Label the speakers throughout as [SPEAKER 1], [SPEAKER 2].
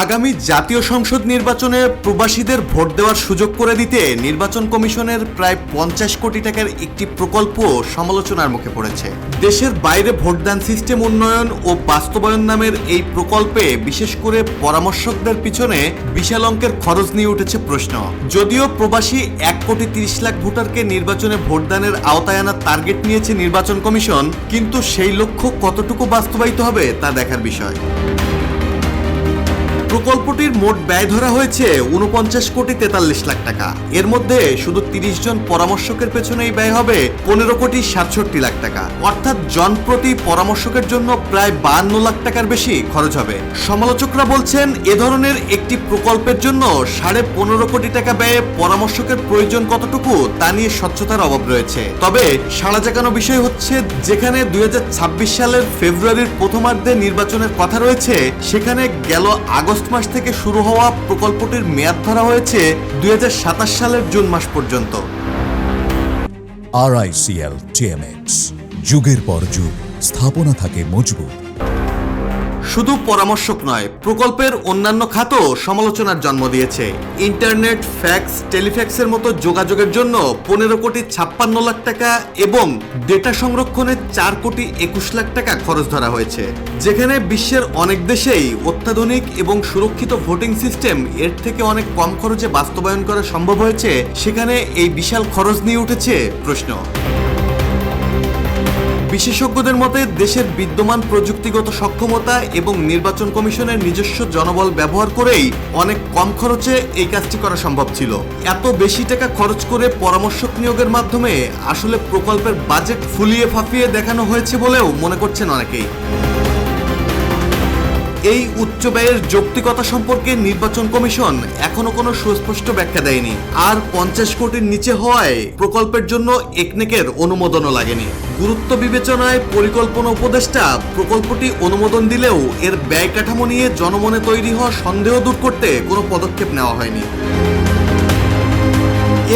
[SPEAKER 1] আগামী জাতীয় সংসদ নির্বাচনে প্রবাসীদের ভোট দেওয়ার সুযোগ করে দিতে নির্বাচন কমিশনের প্রায় পঞ্চাশ কোটি টাকার একটি প্রকল্প সমালোচনার মুখে পড়েছে। দেশের বাইরে ভোটদান সিস্টেম উন্নয়ন ও বাস্তবায়ন নামের এই প্রকল্পে বিশেষ করে পরামর্শকদের পিছনে বিশাল অঙ্কের খরচ নিয়ে উঠেছে প্রশ্ন। যদিও প্রবাসী এক কোটি তিরিশ লাখ ভোটারকে নির্বাচনে ভোটদানের আওতায় আনার টার্গেট নিয়েছে নির্বাচন কমিশন, কিন্তু সেই লক্ষ্য কতটুকু বাস্তবায়িত হবে তা দেখার বিষয়। প্রকল্পটির মোট ব্যয় ধরা হয়েছে উনপঞ্চাশ কোটি তেতাল্লিশ লাখ টাকা। এর মধ্যে শুধু তিরিশ জন পরামর্শকের পেছনেই ব্যয় হবে পনেরো কোটি সাতষট্টি লাখ টাকা। অর্থাৎ জন প্রতি পরামর্শকের জন্য প্রায় বান্ন লাখ টাকার বেশি খরচ হবে। সমালোচকরা বলছেন, এ ধরনের একটি প্রকল্পের জন্য সাড়ে পনেরো কোটি টাকা ব্যয়ে পরামর্শকের প্রয়োজন কতটুকু তা নিয়ে স্বচ্ছতার অভাব রয়েছে। তবে সাড়া জাগানো বিষয় হচ্ছে, যেখানে দুই হাজার ছাব্বিশ সালের ফেব্রুয়ারির প্রথমার্ধে নির্বাচনের কথা রয়েছে, সেখানে গেল আগস্ট মাস থেকে শুরু হওয়া প্রকল্পটির মেয়াদ ধরা হয়েছে দুই হাজার সাতাশ সালের জুন মাস পর্যন্ত।
[SPEAKER 2] আরআইসিএল টিএমএক্স যুগের পর যুগ, স্থাপনা থাকে মজবুত।
[SPEAKER 1] শুধু পরামর্শক নয়, প্রকল্পের অন্যান্য খাতও সমালোচনার জন্ম দিয়েছে। ইন্টারনেট, ফ্যাক্স, টেলিফ্যাক্সের মতো যোগাযোগের জন্য পনেরো কোটি ছাপ্পান্ন লাখ টাকা এবং ডেটা সংরক্ষণে চার কোটি একুশ লাখ টাকা খরচ ধরা হয়েছে। যেখানে বিশ্বের অনেক দেশেই অত্যাধুনিক এবং সুরক্ষিত ভোটিং সিস্টেম এর থেকে অনেক কম খরচে বাস্তবায়ন করা সম্ভব হয়েছে, সেখানে এই বিশাল খরচ নিয়ে উঠেছে প্রশ্ন। বিশেষজ্ঞদের মতে, দেশের বিদ্যমান প্রযুক্তিগত সক্ষমতা এবং নির্বাচন কমিশনের নিজস্ব জনবল ব্যবহার করেই অনেক কম খরচে এই কাজটি করা সম্ভব ছিল। এত বেশি টাকা খরচ করে পরামর্শক নিয়োগের মাধ্যমে আসলে প্রকল্পের বাজেট ফুলিয়ে ফাঁপিয়ে দেখানো হয়েছে বলেও মনে করছেন অনেকেই। এই উচ্চ ব্যয়ের যৌক্তিকতা সম্পর্কে নির্বাচন কমিশন এখনও কোনো সুস্পষ্ট ব্যাখ্যা দেয়নি। আর পঞ্চাশ কোটির নিচে হওয়ায় প্রকল্পের জন্য একনেকের অনুমোদনও লাগেনি। গুরুত্ব বিবেচনায় পরিকল্পনা উপদেষ্টা প্রকল্পটি অনুমোদন দিলেও এর ব্যয় কাঠামো নিয়ে জনমনে তৈরি হওয়া সন্দেহ দূর করতে কোনো পদক্ষেপ নেওয়া হয়নি।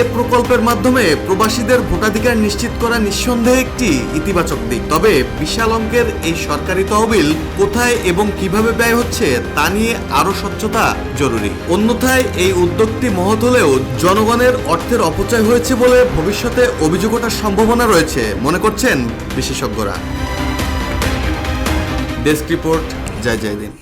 [SPEAKER 1] এ প্রকল্পের মাধ্যমে প্রবাসীদের ভোটাধিকার নিশ্চিত করা নিঃসন্দেহে একটি ইতিবাচক দিক। তবে বিশাল অঙ্কের এই সরকারি তহবিল কোথায় এবং কীভাবে ব্যয় হচ্ছে তা নিয়ে আরও স্বচ্ছতা জরুরি। অন্যথায় এই উদ্যোগটি মহৎ হলেও জনগণের অর্থের অপচয় হয়েছে বলে ভবিষ্যতে অভিযোগ ওঠার সম্ভাবনা রয়েছে, মনে করছেন বিশেষজ্ঞরা। ডেস্ক রিপোর্ট, জয় জয় দিন।